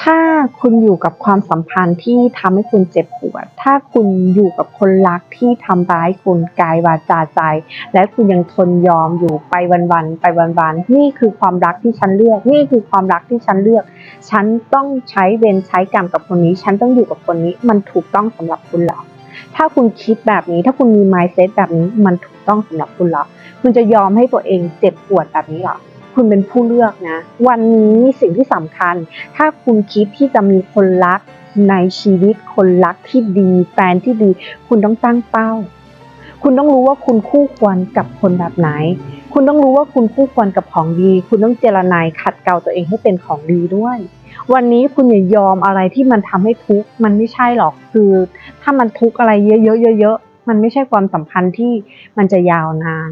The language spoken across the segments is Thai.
ถ้าคุณอยู่กับความสัมพันธ์ที่ทำให้คุณเจ็บปวด ถ้าคุณอยู่กับคนรักที่ทำร้ายคุณกายวาจาใจ และคุณยังทนยอมอยู่ไปวันๆไปวันๆนี่คือความรักที่ฉันเลือก นี่คือความรักที่ฉันเลือก ฉันต้องใช้เวรใช้กรรมกับคนนี้ ฉันต้องอยู่กับคนนี้ มันถูกต้องสำหรับคุณเหรอถ้าคุณคิดแบบนี้ ถ้าคุณมี mindset แบบนี้ มันถูกต้องสำหรับคุณเหรอคุณจะยอมให้ตัวเองเจ็บปวดแบบนี้เหรอ คุณเป็นผู้เลือกนะ วันนี้สิ่งที่สำคัญ ถ้าคุณคิดที่จะมีคนรักในชีวิตคนรักที่ดีแฟนที่ดี คุณต้องตั้งเป้า คุณต้องรู้ว่าคุณคู่ควรกับคนแบบไหน คุณต้องรู้ว่าคุณคู่ควรกับของดี คุณต้องเจรนายขัดเกลาตัวเองให้เป็นของดีด้วย วันนี้คุณอย่ายอมอะไรที่มันทำให้ทุกข์มันไม่ใช่หรอกคือ ถ้ามันทุกข์อะไรเยอะๆเยอะๆมันไม่ใช่ความสัมพันธ์ที่มันจะยาวนาน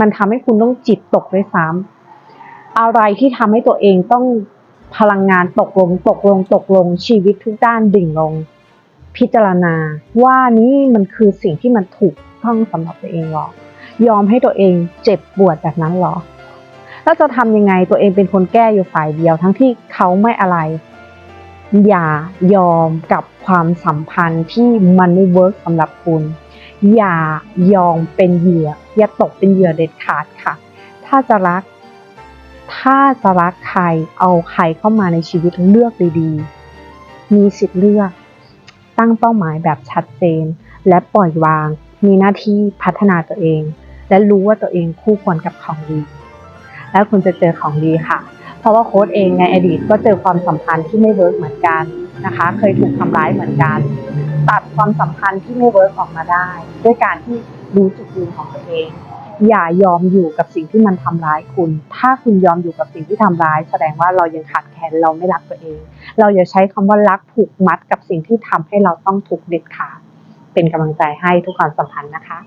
มันทำให้คุณต้องจิตตกด้วยซ้ำ อะไรที่ทำให้ตัวเองต้องพลังงานตกลง ตกลง ตกลงชีวิตทุกด้านดิ่งลง พิจารณา ว่านี่มันคือสิ่งที่มันถูกต้องสำหรับตัวเองหรอยอมให้ตัวเองเจ็บปวดแบบนั้นหรอแล้วจะทำยังไงตัวเองเป็นคนแก้อยู่ฝ่ายเดียว ทั้งที่เขาไม่อะไร อย่ายอมกับความสัมพันธ์ที่มันไม่เวิร์กสำหรับคุณ อย่ายอมเป็นเหยื่อ อย่าตกเป็นเหยื่อเด็ดขาดค่ะ ถ้าจะรัก ถ้าจะรักใครเอาใครเข้ามาในชีวิตเลือกดีๆ มีสิทธิ์เลือก ตั้งเป้าหมายแบบชัดเจน และปล่อยวาง มีหน้าที่พัฒนาตัวเอง และรู้ว่าตัวเองคู่ควรกับของดี แล้วคุณจะเจอของดีค่ะ เพราะว่าโค้ดเองในอดีตก็เจอความสัมพันธ์ที่ไม่เวิร์กเหมือนกันนะคะ เคยถูกทำร้ายเหมือนกัน ตัดความสัมพันธ์ที่ไม่เวิร์กออกมาได้ ด้วยการที่รู้จุดยืนของตัวเอง อย่ายอมอยู่กับสิ่งที่มันทำร้ายคุณ ถ้าคุณยอมอยู่กับสิ่งที่ทำร้าย แสดงว่าเรายังขาดแคลนเราไม่รักตัวเอง เราอย่าใช้คำว่ารักผูกมัดกับสิ่งที่ทำให้เราต้องถูกเด็ดขาด เป็นกำลังใจให้ทุกความสัมพันธ์นะคะ